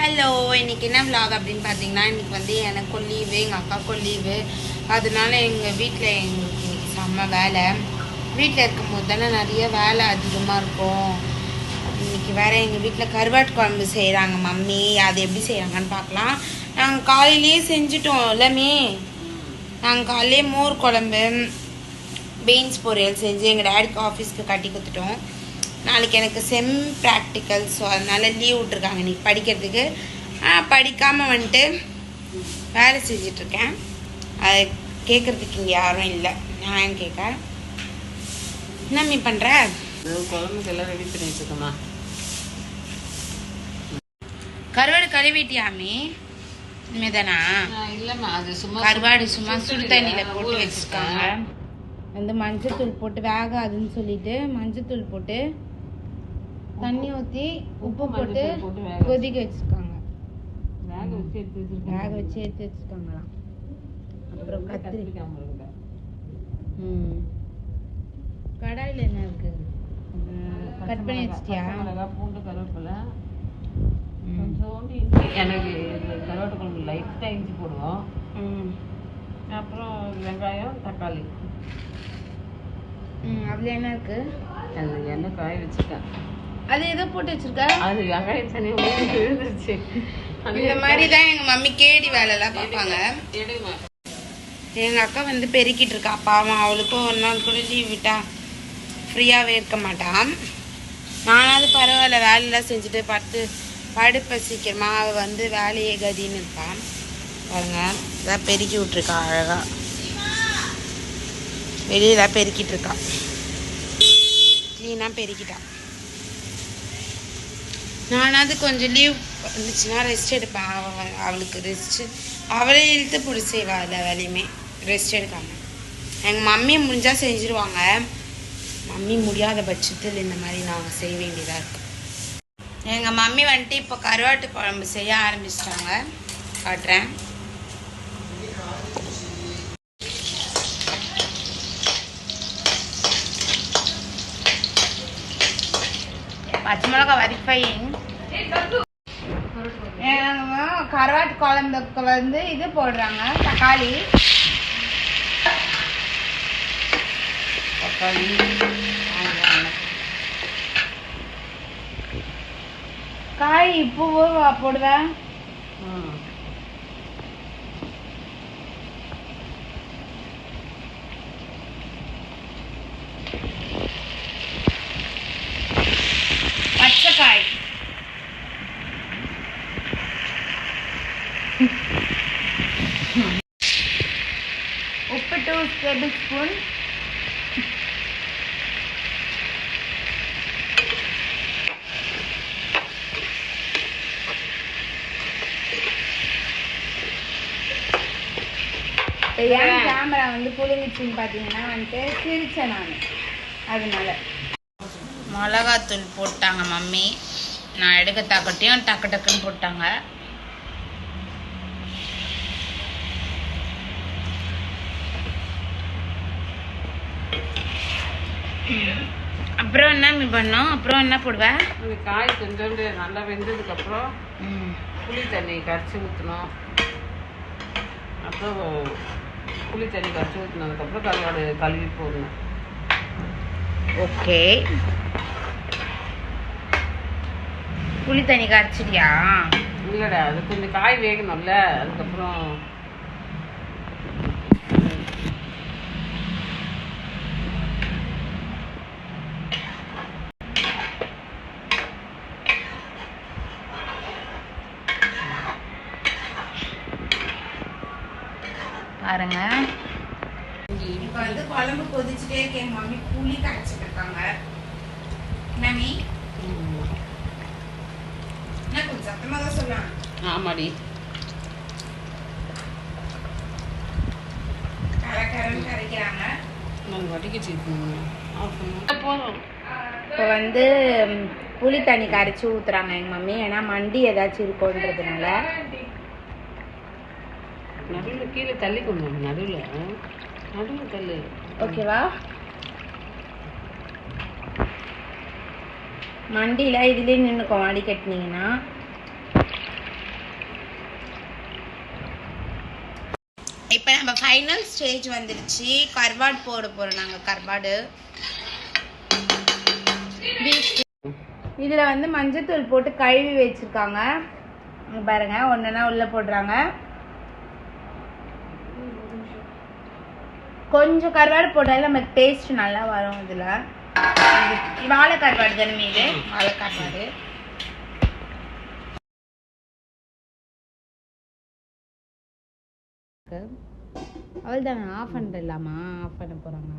Hello இன்றைக்கி என்ன vlog அப்படின்னு பார்த்தீங்கன்னா இன்றைக்கி வந்து எனக்கும் லீவு எங்கள் அக்காவுக்கும் லீவு அதனால எங்கள் வீட்டில் எங்களுக்கு இன்றைக்கி செம்ம வேலை. வீட்டில் இருக்கும்போது தானே நிறைய வேலை அதிகமாக இருக்கும். இன்றைக்கி வேறு எங்கள் வீட்டில் கருவாட்டு குழம்பு செய்கிறாங்க மம்மி. அது எப்படி செய்கிறாங்கன்னு பார்க்கலாம் நாங்கள் காலையிலேயே செஞ்சுட்டோம் எல்லாமே நாங்கள் காலையிலே மோர் குழம்பு பீன்ஸ் பொரியல் செஞ்சு எங்கள் டேடிக்கு ஆஃபீஸ்க்கு கட்டி கொடுத்துட்டோம். நாளைக்கு எனக்கு செம் ப்ராக்டிக்கல் ஸோ அதனால் லீவ் விட்ருக்காங்க இன்னைக்கு படிக்கிறதுக்கு. படிக்காமல் வந்துட்டு வேலை செஞ்சிட்ருக்கேன். அது கேட்குறதுக்கு இங்கே யாரும் இல்லை. நான் கேட்க என்ன மீ பண்ணுற குழம்புக்கு எல்லாம் ரெடி பண்ணி வச்சுக்கோமா கருவாடு கழுவிட்டியாமே இனிமேதானா? இல்லைம்மா அது சும்மா கருவாடு சும்மா சுடு தண்ணியில் போட்டு வச்சுருக்காங்க. வந்து மஞ்சத்தூள் போட்டு வேகாதுன்னு சொல்லிட்டு மஞ்சத்தூள் போட்டு தண்ணி ஊற்றி உப்பு போட்டு கொதிக்க வச்சுருக்காங்க. வேக வச்சு எடுத்து வச்சிருக்கேன் வேக வச்சு எடுத்து வச்சுருக்காங்களாம். அப்புறம் கத்திரி கத்திரிக்காய் ம். கடாயில் என்ன இருக்கு? கட் பண்ணி வச்சிட்டியா? மிளகாய் பூண்டு கருவேப்பிலை. கொஞ்சோண்டு இஞ்சி. எனக்கு கருவாட்டு குழம்பு லைட்டாக இஞ்சி போடுவோம். ம். அப்புறம் வெங்காயம் தக்காளி. அதில் என்ன இருக்கு? அது எண்ணெய் காய வச்சுட்டேன் அது எதோ போட்டு வச்சிருக்க? அது வெங்காயம் தண்ணி விழுந்துருச்சு. இந்த மாதிரி தான் எங்கள் மம்மி கேடி வேலைலாம் பார்ப்பாங்க. எங்கள் அக்கா வந்து பெருக்கிட்டு இருக்கா. பாவம் அவளுக்கும் ஒரு நாள் கூட லீவ் விட்டா ஃப்ரீயாகவே இருக்க மாட்டான். நானாவது பரவாயில்ல வேலையெல்லாம் செஞ்சுட்டு படுத்து படுப்ப சீக்கிரமா அவள் வந்து வேலையே கதின்னு இருப்பான். பாருங்க இதான் பெருக்கி விட்ருக்கா வெளியே வெளியில பெருக்கிட்டு இருக்கா. க்ளீனாக பெருக்கிட்டா. நானாவது கொஞ்சம் லீவ் வந்துச்சுன்னா ரெஸ்ட் எடுப்பேன் அவள் அவளுக்கு ரெஸ்ட்டு அவளே இழுத்து பிடி செய்வா எல்லா வேலையுமே. ரெஸ்ட் எடுக்காமல் எங்கள் மம்மி முடிஞ்சால் செஞ்சுருவாங்க. மம்மி முடியாத பட்சத்தில் இந்த மாதிரி நாங்கள் செய்ய வேண்டியதாக இருக்கு. எங்கள் மம்மி வந்துட்டு இப்போ கருவாட்டு குழம்பு செய்ய ஆரம்பிச்சிட்டாங்க. காட்டுறேன். பச்சை மிளகா வரிஃபைங் கருவாட்டு குழம்புக்கு வந்து இது போடுறாங்க தக்காளி. தக்காளி. காய் உப்பு போடுவேன் ம் பச்சை காய் உப்பு டூ டேபிள் ஸ்பூன் ஏன் கேமரா வந்து புழுங்குச்சின்னு பார்த்தீங்கன்னா வந்துட்டு சிரிச்சேன் நான். அதனால. மிளகாத்தூள் போட்டாங்க மம்மி. நான் எடுக்க தக்கட்டையும் டக்கு டக்குன்னு போட்டாங்க. அப்புறம் என்ன மீ பண்ணோம்? அப்புறம் என்ன போடுவேன் இந்த காய் கொஞ்சோண்டு நல்லா வெந்ததுக்கப்புறம் புளி தண்ணி கரைச்சி ஊற்றணும் அப்புறம் புளி தண்ணி கரைச்சி ஊற்றினதுக்கப்புறம் கருவாடு கழுவி போடணும். ஓகே. புளி தண்ணி கரைச்சிட்டியா? இல்லைடா அது கொஞ்சம் காய் வேகணும்ல அதுக்கப்புறம் பாருங்க. இப்போ வந்து குழம்பு கொதிச்சுட்டே இருக்கு எங்க மம்மி புளி கரைச்சிட்டு இருக்காங்க மம்மி என்ன கொஞ்சம் சத்தமாக தான் சொல்லலாம் ஆமாடி. இப்போ வந்து புளி தண்ணி கரைச்சி ஊத்துறாங்க எங்க மம்மி. ஏன்னா மண்டி ஏதாச்சும் இருக்கும்ன்றதுனால நடுவில் கீழே தள்ளி கொண்டு நடுவில். நடுவில் தள்ளு. ஓகேவா மண்டியில் இதுலேயே நின்றுக்கும் அடி கட்டினீங்கன்னா. இப்போ நம்ம ஃபைனல் ஸ்டேஜ் வந்துருச்சு கர்வாட் போட போகிறோம் நாங்கள் கர்வாடு இதில் வந்து மஞ்சத்தூள் போட்டு கழுவி வச்சுருக்காங்க. பாருங்கள் ஒன்றுனா உள்ளே போடுறாங்க. கொஞ்சம் கருவாடு போட்டாலும் நமக்கு டேஸ்ட் நல்லா வரும் இதில். வாழை கருவாடு தானே மீது? வாழை கருவாடு அவள் தானே ஆஃப் பண்ணிடலாமா ஆஃப் பண்ண போகிறாங்க